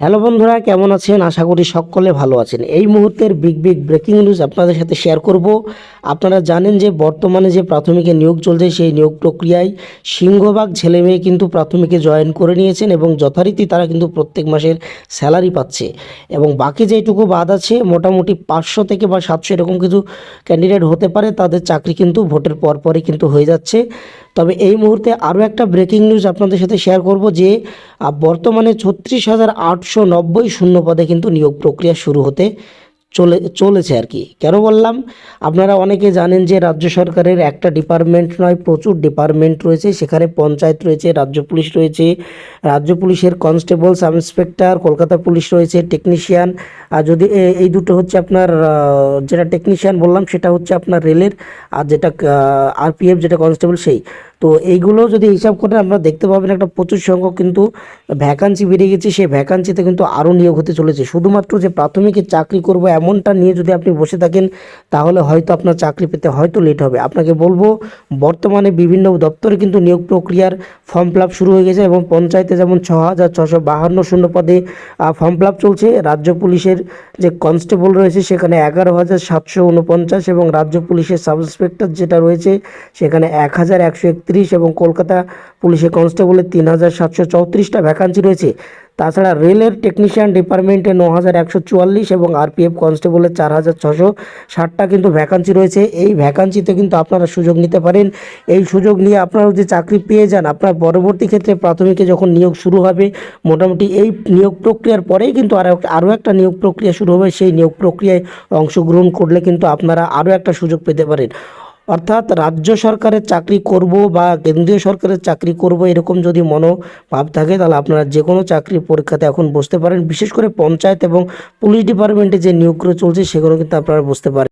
Hello বন্ধুরা, কেমন আছেন? আশা করি সকলে ভালো আছেন। এই মুহূর্তের বিগ বিগ ব্রেকিং নিউজ আপনাদের সাথে শেয়ার করব। আপনারা জানেন যে বর্তমানে যে প্রাথমিকে নিয়োগ চলছে, সেই নিয়োগ প্রক্রিয়ায় সিংহভাগ ছেলে মেয়ে কিন্তু প্রাথমিকে জয়েন করে নিয়েছেন এবং যথারীতি তারা কিন্তু প্রত্যেক মাসের স্যালারি পাচ্ছে। এবং বাকি যেটুকু বাদ আছে, মোটামুটি পাঁচশো থেকে বা সাতশো এরকম কিছু ক্যান্ডিডেট হতে পারে। তাদের চাকরি কিন্তু ভোটের পরপরই কিন্তু হয়ে যাচ্ছে। তবে এই মুহূর্তে আরও একটা ব্রেকিং নিউজ আপনাদের সাথে শেয়ার করব যে বর্তমানে ছত্রিশ হাজার আটশো নব্বই শূন্য পদে কিন্তু নিয়োগ প্রক্রিয়া শুরু হতে চলে, চলেছে আর কি। কেন বললাম? আপনারা অনেকে জানেন যে রাজ্য সরকারের একটা ডিপার্টমেন্ট নয়, প্রচুর ডিপার্টমেন্ট রয়েছে। সেখানে পঞ্চায়েত রয়েছে, রাজ্য পুলিশ রয়েছে, রাজ্য পুলিশের constable sub inspector Kolkata police রয়েছে টেকনিশিয়ান আর যদি এই দুটো হচ্ছে আপনার যেটা টেকনিশিয়ান বললাম, সেটা হচ্ছে আপনার রেলের আর যেটা আরপিএফ যেটা কনস্টেবল সেই। তো এইগুলো যদি হিসাব করে আপনারা দেখতে পাবেন একটা প্রচুর সংখ্যক কিন্তু ভ্যাকান্সি বেড়ে গেছে। সেই ভ্যাকান্সিতে কিন্তু আরও নিয়োগ হতে চলেছে। শুধুমাত্র যে প্রাথমিকে চাকরি করব এমনটা নিয়ে যদি আপনি বসে থাকেন, তাহলে হয়তো আপনার চাকরি পেতে হয়তো লেট হবে। আপনাকে বলব, বর্তমানে বিভিন্ন দপ্তরে কিন্তু নিয়োগ প্রক্রিয়ার ফর্ম ফিল শুরু হয়ে গেছে এবং পঞ্চায়েতে যেমন ছ হাজার ছশো বাহান্ন শূন্য পদে ফর্ম ফিল চলছে। রাজ্য পুলিশের যে কনস্টেবল রয়েছে সেখানে এগারো হাজার সাতশো উনপঞ্চাশ এবং রাজ্য পুলিশের সাব ইন্সপেক্টর যেটা রয়েছে সেখানে এক হাজার একশো একত্রিশ এবং কলকাতা পুলিশের কনস্টেবলের তিন হাজার সাতশো চৌত্রিশটা ভ্যাকান্সি রয়েছে। তাছাড়া রেলের টেকনিশিয়ান ডিপার্টমেন্টে ন হাজার একশো চুয়াল্লিশ এবং আরপিএফ কনস্টেবলের চার হাজার ছশো ষাটটা কিন্তু ভ্যাকান্সি রয়েছে। এই ভ্যাকান্সিতে কিন্তু আপনারা সুযোগ নিতে পারেন। এই সুযোগ নিয়ে আপনারা যদি চাকরি পেয়ে যান, আপনার পরবর্তী ক্ষেত্রে প্রাথমিকে যখন নিয়োগ শুরু হবে, মোটামুটি এই নিয়োগ প্রক্রিয়ার পরেই কিন্তু আরও আরও একটা নিয়োগ প্রক্রিয়া শুরু হবে। সেই নিয়োগ প্রক্রিয়ায় অংশগ্রহণ করলে কিন্তু আপনারা আরও একটা সুযোগ পেতে পারেন। অর্থাৎ রাজ্য সরকারের চাকরি করব বা কেন্দ্রীয় সরকারের চাকরি করব এরকম যদি মনোভাব থাকে, তাহলে আপনারা যে কোনো চাকরির পরীক্ষাতে এখন বসতে পারেন। বিশেষ করে পঞ্চায়েত এবং পুলিশ ডিপার্টমেন্টে যে নিয়োগগুলো চলছে, সেগুলো কিন্তু আপনারা বসতে পারেন।